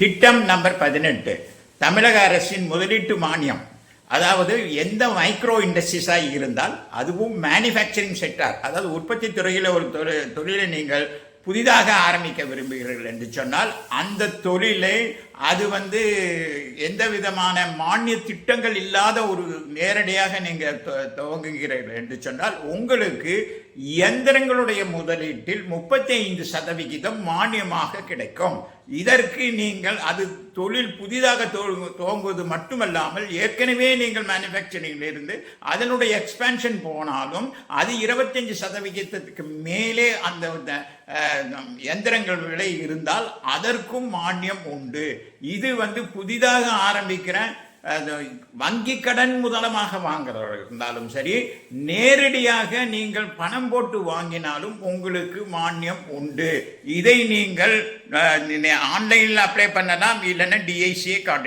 திட்டம் நம்பர் பதினெட்டு. தமிழக அரசின் முதலீட்டு மானியம். அதாவது எந்த மைக்ரோ இண்டஸ்ட்ரீஸாக இருந்தால் அதுவும் மேனுஃபேக்சரிங் செக்டார் அதாவது உற்பத்தி துறையில் ஒரு தொழில் தொழிலை நீங்கள் புதிதாக ஆரம்பிக்க விரும்புகிறீர்கள் என்று சொன்னால் அந்த தொழிலை அது வந்து எந்த விதமான மானிய திட்டங்கள் இல்லாத ஒரு நேரடியாக நீங்கள் துவங்குகிறீர்கள் என்று சொன்னால் உங்களுக்கு இயந்திரங்களுடைய முதலீட்டில் முப்பத்தி ஐந்து சதவிகிதம் மானியமாக கிடைக்கும். இதற்கு நீங்கள் அது தொழில் புதிதாக துவங்குவது மட்டுமல்லாமல் ஏற்கனவே நீங்கள் மேனுஃபேக்சரிங்கில் இருந்து அதனுடைய எக்ஸ்பேன்ஷன் போனாலும் அது இருபத்தஞ்சு சதவிகிதத்துக்கு மேலே அந்த எந்திரங்கள் விலை இருந்தால் அதற்கும் மானியம் உண்டு. இது வந்து புதிதாக ஆரம்பிக்கிற வங்கி கடன் முதலமாக வாங்குறவர்கள் இருந்தாலும் சரி நேரடியாக நீங்கள் பணம் போட்டு வாங்கினாலும் உங்களுக்கு மானியம் உண்டு. இதை நீங்கள் ஆன்லைனில் அப்ளை பண்ணலாம் இல்லைன்னா டிஐசியை காட்ட